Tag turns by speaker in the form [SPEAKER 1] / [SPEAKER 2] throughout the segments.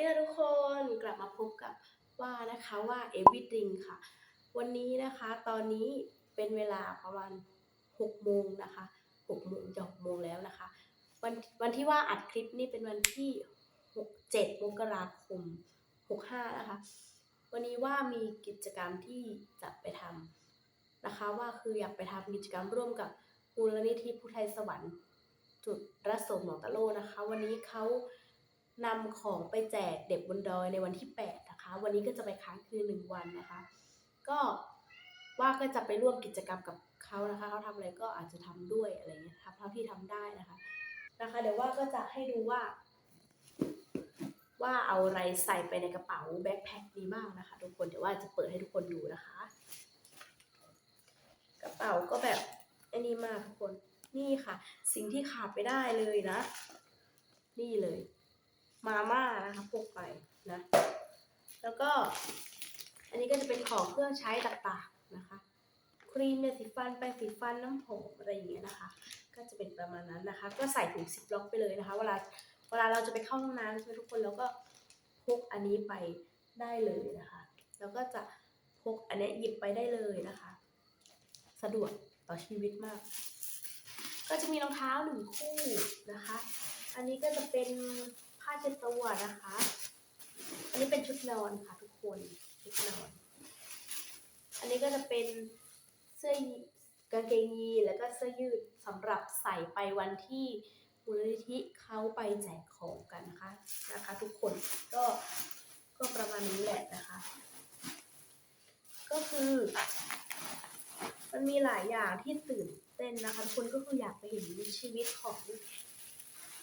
[SPEAKER 1] ดีค่ะทุกคนกลับมาพบกับว่านะคะว่า everything ค่ะ วันนี้นะคะตอนนี้เป็นเวลาประมาณ6โมงนะคะ6โมงจะ6โมงแล้วนะคะ วันวันที่ว่าอัดคลิปนี่เป็นวันที่6 7มกราคม 65 นะคะ วันนี้ว่ามีกิจกรรมที่จะไปทำนะคะ ว่าคืออยากไปทำกิจกรรมร่วมกับมูลนิธิพุทธไทยสวรรค์จุดรัศมหนองตะโลนะคะ วันนี้เขา นำของไปแจกเด็กบนดอยในวันที่ 8 นะคะ วันนี้ก็จะไปค้างคืนหนึ่งวันนะคะ ก็ว่าก็จะไปร่วมกิจกรรมกับเขานะคะเขาทำอะไรก็อาจจะทำด้วยอะไรเงี้ยทำเท่าที่ทำได้นะคะนะคะ เดี๋ยวว่าก็จะให้ดูว่า ว่าเอาอะไรใส่ไปในกระเป๋าแบ็คแพ็คดีมากนะคะ ทุกคนเดี๋ยวว่าจะเปิดให้ทุกคนดูนะคะ กระเป๋าก็แบบอ้นี่มากทุกคนนี่ค่ะ สิ่งที่ขาดไปได้เลยนะ นี่เลย มาม่านะคะพกไปนะ แล้วก็ อันนี้ก็จะเป็นของเครื่องใช้ต่างๆนะคะ ครีมยสีฟันแปรงสีฟันน้ำหอมอะไรอย่างเงี้ยนะคะ ก็จะเป็นประมาณนั้นนะคะ ก็ใส่ถุงซิปล็อกไปเลยนะคะ เวลาเวลาเราจะไปเข้าห้องน้ำทุกคนแล้วก็พกอันนี้ไปได้เลยนะคะ แล้วก็จะพกอันนี้หยิบไปได้เลยนะคะ สะดวกต่อชีวิตมาก ก็จะมีรองเท้าหนึ่งคู่นะคะ อันนี้ก็จะเป็น ผ้าเช็ดตัวนะคะ อันนี้เป็นชุดนอนค่ะทุกคน ชุดนอน อันนี้ก็จะเป็นเสื้อกางเกงยีแล้วก็เสื้อยืดสำหรับใส่ไปวันที่มูลนิธิเขาไปแจกของกันนะคะนะคะ ทุกคนก็ก็ประมาณนี้แหละนะคะ ก็คือ มันมีหลายอย่างที่ตื่นเต้นนะคะทุกคนก็คืออยากไปเห็นชีวิตของ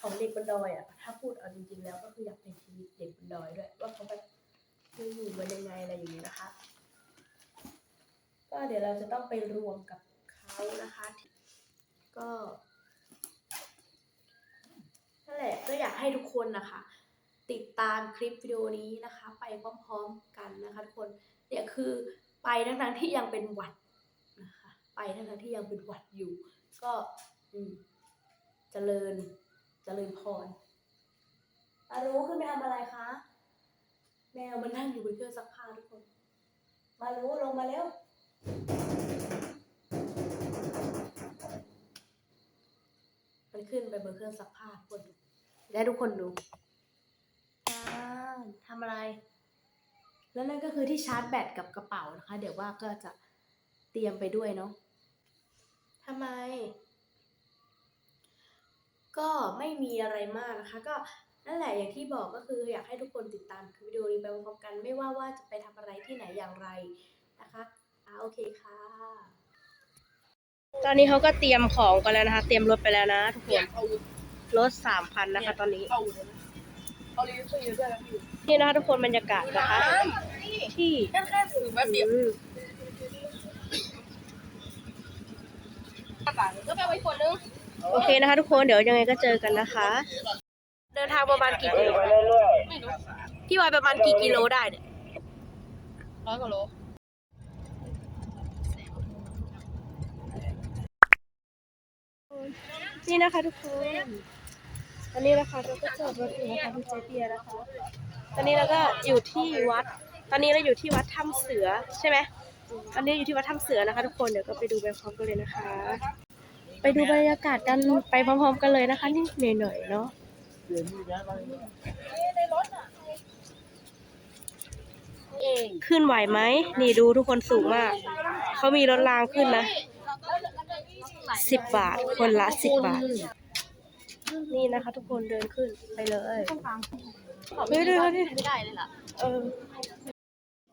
[SPEAKER 1] ของเด็กบนดอยอะถ้าพูดเอาจริงๆแล้วก็คืออยากเป็นชีวิตเด็กบนดอยด้วย ว่าเขาแบบอยู่กันยังไงอะไรอย่างนี้นะคะ ก็เดี๋ยวเราจะต้องไปรวมกับเขานะคะ ก็นั่นแหละก็อยากให้ทุกคนนะคะ ติดตามคลิปวิดีโอนี้นะคะ ไปพร้อมๆกันนะคะทุกคนเนี่ยคือไปทั้งๆที่ยังเป็นหวัดนะคะ ไปทั้งๆที่ยังเป็นหวัดอยู่ ก็อืมเจริญ จริญพรอารู้ขึ้นไปทำอะไรคะ แมวมันนั่งอยู่บนเครื่องซักผ้าทุกคน มารู้ลงมาเร็ว มันขึ้นไปบนเครื่องซักผ้าทุกคนดูและทุกคนดูอ่าทำอะไร แล้วนั่นก็คือที่ชาร์จแบตกับกระเป๋านะคะ เดี๋ยวว่าก็จะเตรียมไปด้วยเนาะทำไม ก็ไม่มีอะไรมากนะคะ ก็นั่นแหละอย่างที่บอกก็คืออยากให้ทุกคนติดตามคลิปวิดีโอนี้ไปพร้อมๆกันไม่ว่าว่าจะไปทำอะไรที่ไหนอย่างไรนะคะอ่าโอเคค่ะ ตอนนี้เขาก็เตรียมของกันแล้วนะคะ เตรียมรถไปแล้วนะทุกคน
[SPEAKER 2] เอา
[SPEAKER 1] รถสามพันนะคะ ตอนนี้
[SPEAKER 2] เอาเอาลิ้นช่วยเยอะด้วยนะพี่
[SPEAKER 1] นี่นะคะทุกคนบรรยากาศนะคะ ที่
[SPEAKER 2] แค่แค่ถือแป๊บเดียว
[SPEAKER 1] อืม
[SPEAKER 2] ก็ไปไว้คนนึง
[SPEAKER 1] โอเคนะคะ ทุกคนเดี๋ยวยังไงก็เจอกันนะคะ เดินทางประมาณกี่กิโล
[SPEAKER 2] ไม่รู้
[SPEAKER 1] พี่วายประมาณกี่กิโลได้เนี่ย
[SPEAKER 2] ร้อยกว่าโล
[SPEAKER 1] นี่นะคะทุกคนตอนนี้นะคะเราก็จอดรถอยู่นะคะที่เจเปียนะคะ ตอนนี้เราก็อยู่ที่วัด ตอนนี้เราอยู่ที่วัดถ้ำเสือใช่ไหมตอนนี้อยู่ที่วัดถ้ำเสือนะคะ ทุกคนเดี๋ยวก็ไปดูไปพร้อมกันเลยนะคะไป ดูบรรยากาศกันไปพร้อมๆกันเลยนะคะนี่เหนื่อยๆเนาะขึ้นไหวไหม นี่ดูทุกคนสูงมาก เขามีรถรางขึ้นนะสิบบาท คนละสิบบาท นี่นะคะทุกคนเดินขึ้นไปเลยเฮ้ยดูเขาดิ
[SPEAKER 2] ไม่ได้เลยล่ะ
[SPEAKER 1] เออ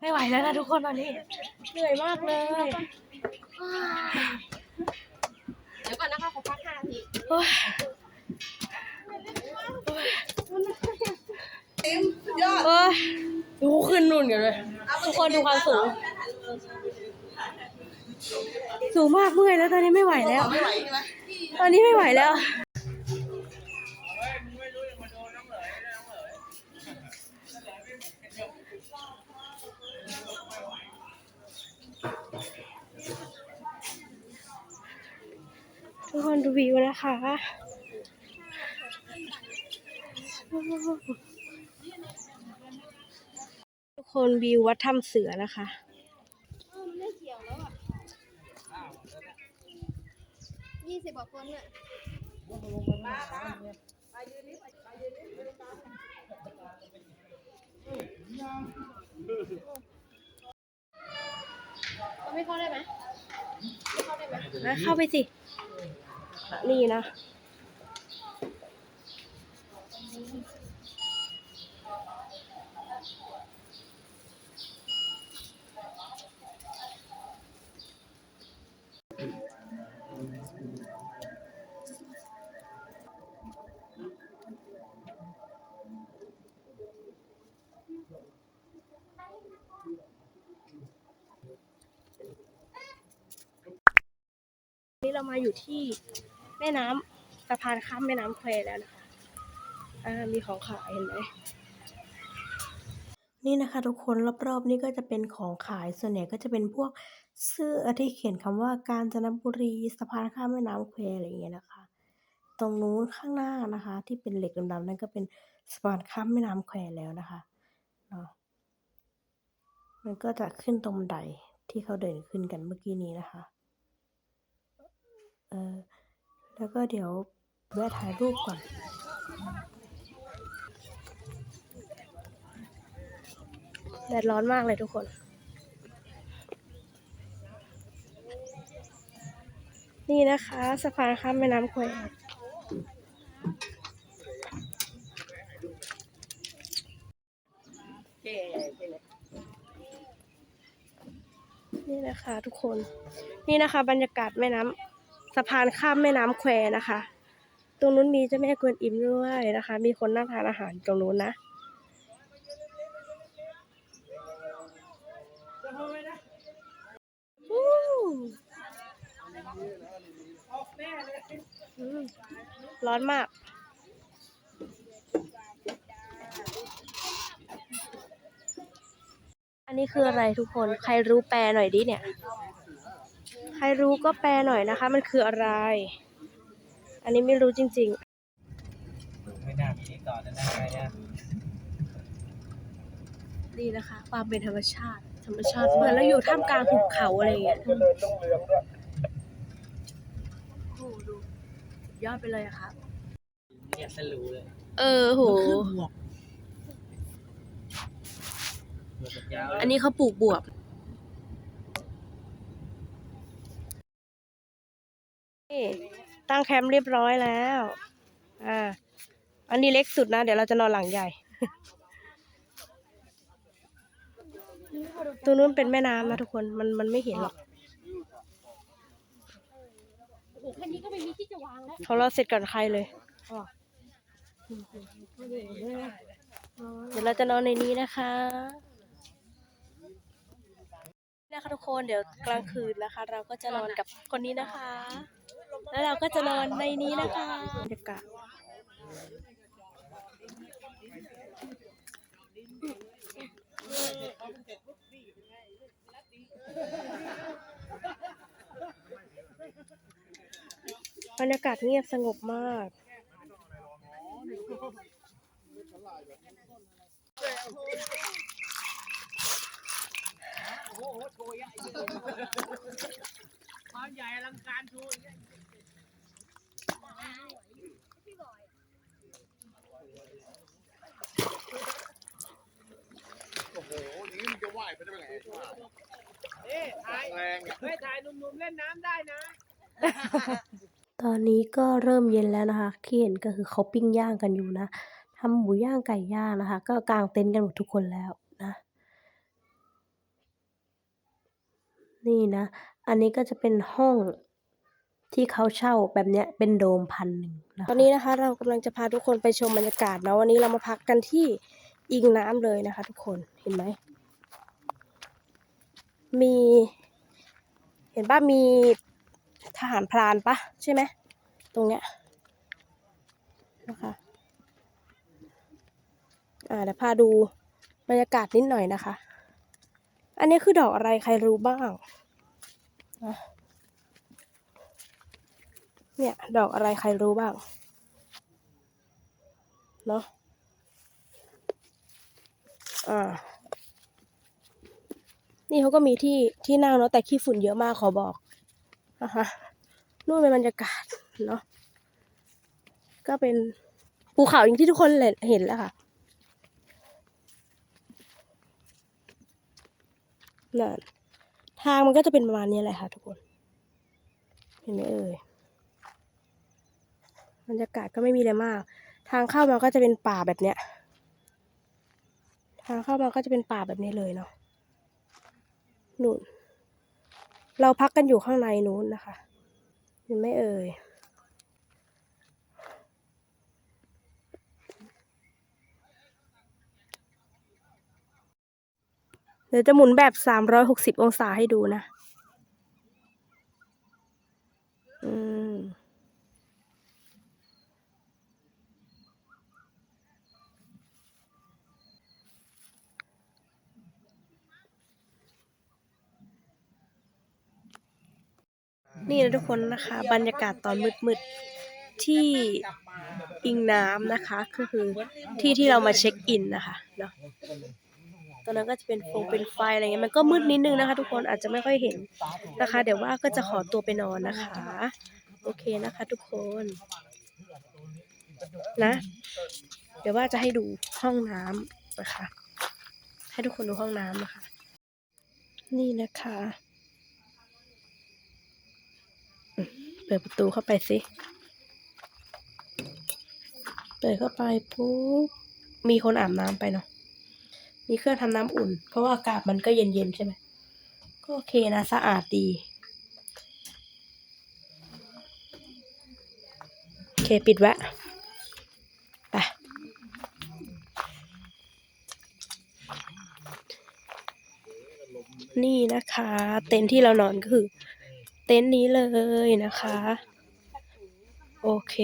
[SPEAKER 1] ไม่ไหวแล้วนะทุกคนตอนนี้ เหนื่อยมากเลย
[SPEAKER 2] เดี๋ยวก่อนนะคะขอพักห้านาที
[SPEAKER 1] โอ้ย
[SPEAKER 2] ยอ
[SPEAKER 1] นดูขึ้นนู่นกันเลยทุกคนดูความสูง สูงมากเมื่อยแล้วตอนนี้ไม่ไหวแล้ว
[SPEAKER 2] ไม่ไหวใช่ไหม
[SPEAKER 1] ตอนนี้ไม่ไหวแล้ว ทุกคนดูวิวนะคะนคนวิววัดถ้ำเสือนะคะ
[SPEAKER 2] เออมันไม่เกี่ยวแล้วอะยี่สิบกว่าคนอะเราไม่เข้าได้ไหมไม่เข้าได้ไหม
[SPEAKER 1] นะเข้าไปสิ นี่นะ นี่เรามาอยู่ที่ ม่น้ำสะพานข้ามแม่น้ำแควแล้วนะคะอ่ามีของขายเห็นไหมนี่นะคะทุกคนรอบๆนี่ก็จะเป็นของขายส่วนใหญ่ก็จะเป็นพวกเสื้อที่เขียนคำว่ากาญจนบุรีสะพานข้ามแม่น้ำแควอะไรอย่างเงี้ยนะคะ ตรงนู้นข้างหน้านะคะ ที่เป็นเหล็กดำๆนั่นก็เป็นสะพานข้ามแม่น้ำแควแล้วนะคะเนาะมันก็จะขึ้นตรงบันไดที่เขาเดินขึ้นกันเมื่อกี้นี้นะคะ เออ แล้วก็เดี๋ยวแวะถ่ายรูปก่อนแดดร้อนมากเลยทุกคน นี่นะคะสะพานข้ามแม่น้ำแควนี่นะคะทุกคน นี่นะคะบรรยากาศแม่น้ำ สะพานข้ามแม่น้ำแควนะคะ ตรงนู้นมีเจ้าแม่กวนอิมด้วยนะคะ มีคนนั่งทานอาหารตรงนู้นนะวู้อืมร้อนมาก อันนี้คืออะไรทุกคน ใครรู้แปลหน่อยดิเนี่ย ใครรู้ก็แปลหน่อยนะคะ มันคืออะไร อันนี้ไม่รู้จริง
[SPEAKER 3] ไม่น่ามีนี่ต่อนะนะใครเนี่ย
[SPEAKER 1] ๆนี่นะคะ ความเป็นธรรมชาติ ธรรมชาติเหมือนเราอยู่ท่ามกลางหุบเขาอะไรอย่างเงี้ยโอ้โหดูสุดยอดไปเลยอะครับ
[SPEAKER 3] เนี่ยสรู้เลย
[SPEAKER 1] เออโห
[SPEAKER 3] บวกยาว
[SPEAKER 1] อันนี้เขาปลูกบวบ นี่ ตั้งแคมป์เรียบร้อยแล้ว อ่า อันนี้เล็กสุดนะ เดี๋ยวเราจะนอนหลังใหญ่ ตัวนู้นเป็นแม่น้ำนะทุกคน มันมันไม่เห็นหรอก
[SPEAKER 2] โอ้โหแค่นี้ก็ไม่มีที่จะวางแล้ว
[SPEAKER 1] ของเราเสร็จก่อนใครเลย เดี๋ยวเราจะนอนในนี้นะคะนี่นะคะทุกคนเดี๋ยวกลางคืนนะคะ เราก็จะนอนกับคนนี้นะคะ แล้วเราก็จะนอนในนี้นะคะบรรยากาศบรรยากาศเงียบสงบมาก
[SPEAKER 3] ความใหญ่อลังการชู
[SPEAKER 4] อ้โห อย่างนี้มันจะว่ายไปได้ไหน
[SPEAKER 3] เอ้ถ่าย
[SPEAKER 4] แรงอะ
[SPEAKER 3] เฮ้ยถ่ายหนุ่มๆเล่นน้ำได้นะ
[SPEAKER 1] ตอนนี้ก็เริ่มเย็นแล้วนะคะที่เห็นก็คือเขาปิ้งย่างกันอยู่นะทำหมูย่างไก่ย่างนะคะ ก็กางเต็นท์กันหมดทุกคนแล้วนะ นี่นะ อันนี้ก็จะเป็นห้องที่เขาเช่าแบบเนี้ยเป็นโดมพันหนึ่งนะตอนนี้นะคะ เรากำลังจะพาทุกคนไปชมบรรยากาศนะวันนี้เรามาพักกันที่อิงน้ำเลยนะคะ ทุกคนเห็นไหม มี เห็นป่ะมีทหารพรานปะใช่ไหมตรงเนี้ยนะคะอ่าเดี๋ยวพาดูบรรยากาศนิดหน่อยนะคะ อันนี้คือดอกอะไรใครรู้บ้างเนี่ยดอกอะไรใครรู้บ้างเนาะอ่า นี่เขาก็มีที่ที่นั่งเนาะแต่ขี้ฝุ่นเยอะมากขอบอกนะคะนู่นเป็นบรรยากาศเนาะก็เป็นภูเขาอย่างที่ทุกคนเห็นแล้วค่ะนั่นทางมันก็จะเป็นประมาณนี้แหละค่ะทุกคน เห็นไหมเอ่ยบรรยากาศก็ไม่มีอะไรมาก ทางเข้ามาก็จะเป็นป่าแบบเนี้ย ทางเข้ามาก็จะเป็นป่าแบบนี้เลยเนาะ นู่น เราพักกันอยู่ข้างในนู้นนะคะเห็นไหมเอ่ยเดี๋ยวจะหมุนแบบสามร้อยหกสิบองศาให้ดูนะ อืม นี่นะทุกคนนะคะ บรรยากาศตอนมืดๆที่อิงน้ำนะคะก็คือที่ที่เรามาเช็คอินนะคะเนาะตอนนั้นก็จะเป็นโฟงเป็นไฟอะไรเงี้ยมันก็มืดนิดนึงนะคะ ทุกคนอาจจะไม่ค่อยเห็นนะคะ เดี๋ยวว่าก็จะขอตัวไปนอนนะคะ โอเคนะคะ ทุกคนนะ เดี๋ยวว่าจะให้ดูห้องน้ำนะคะ ให้ทุกคนดูห้องน้ำนะคะ นี่นะคะ เปิดประตูเข้าไปสิ เปิดเข้าไปปุ๊บ มีคนอาบน้ำไปเนาะ มีเครื่องทำน้ำอุ่น เพราะว่าอากาศมันก็เย็นๆใช่ไหม ก็โอเคนะสะอาดดีโอเคปิดไวะไปนี่นะคะ เต็นท์ที่เรานอนก็คือ เต็นท์นี้เลยนะคะ โอเค